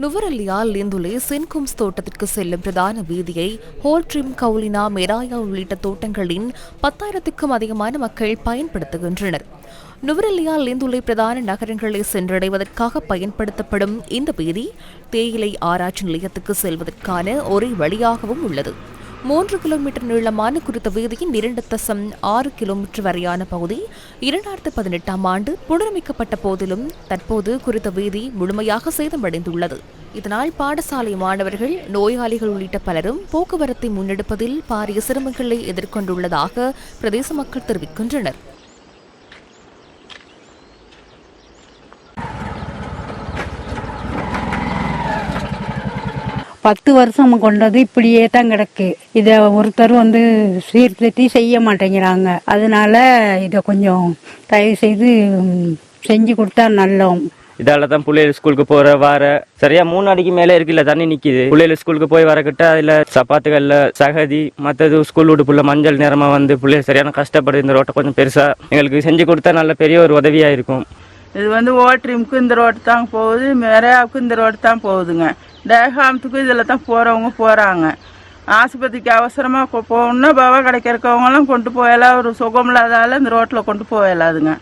நுவரெலியா லிந்துலே சென்கும்ஸ் தோட்டத்திற்கு செல்லும் பிரதான வீதியை ஹோல்ட்ரிம் கவுலினா மெராயா உள்ளிட்ட தோட்டங்களின் பத்தாயிரத்துக்கும் அதிகமான மக்கள் பயன்படுத்துகின்றனர். நுவரெலியா லிந்துலை பிரதான நகரங்களை சென்றடைவதற்காக பயன்படுத்தப்படும் இந்த வீதி தேயிலை ஆராய்ச்சி நிலையத்துக்கு செல்வதற்கான ஒரே வழியாகவும் உள்ளது. மூன்று கிலோமீட்டர் நீளமான குறித்த வீதியின் இரண்டு தசம் ஆறு கிலோமீட்டர் வரையான பகுதி இரண்டாயிரத்து பதினெட்டாம் ஆண்டு புனரமைக்கப்பட்ட போதிலும் தற்போது குறித்த வீதி முழுமையாக சேதமடைந்துள்ளது. இதனால் பாடசாலை மாணவர்கள் நோயாளிகள் உள்ளிட்ட பலரும் போக்குவரத்தை முன்னெடுப்பதில் பாரிய சிரமங்களை எதிர்கொண்டுள்ளதாக பிரதேச மக்கள் தெரிவிக்கின்றனர். பத்து வருஷம் கொண்டது இப்படியே தான் கிடக்கு. இதை ஒருத்தர் வந்து சீர்திருத்தி செய்ய மாட்டேங்கிறாங்க. அதனால இதை கொஞ்சம் தயவு செய்து செஞ்சு கொடுத்தா நல்லோம். இதால தான் பிள்ளைகள் ஸ்கூலுக்கு போற வர. சரியா மூணு அடிக்கு மேலே இருக்குல்ல தண்ணி நிக்குது. பிள்ளைகள் ஸ்கூலுக்கு போய் வரக்கிட்ட அதுல சப்பாத்துகள்ல சகதி மற்றது ஸ்கூல் விட்டு புள்ள மஞ்சள் நிறமா வந்து பிள்ளைகள் சரியான கஷ்டப்படுது இந்த ரோட்டை கொஞ்சம் பெருசா எங்களுக்கு செஞ்சு கொடுத்தா நல்ல பெரிய ஒரு உதவியா இருக்கும். இது வந்து ஓட்ரிமுக்கு இந்த ரோடு தான் போகுது மெரையாவுக்கு இந்த ரோடு தான் போகுதுங்க. டேகாமத்துக்கும் இதில் தான் போகிறவங்க போகிறாங்க ஆஸ்பத்திரிக்கு அவசரமாக போகணுன்னா பவா கிடைக்கிறக்கவங்களாம் கொண்டு போயலாம் ஒரு சுகம் இல்லாதால இந்த ரோட்டில் கொண்டு போயலாதுங்க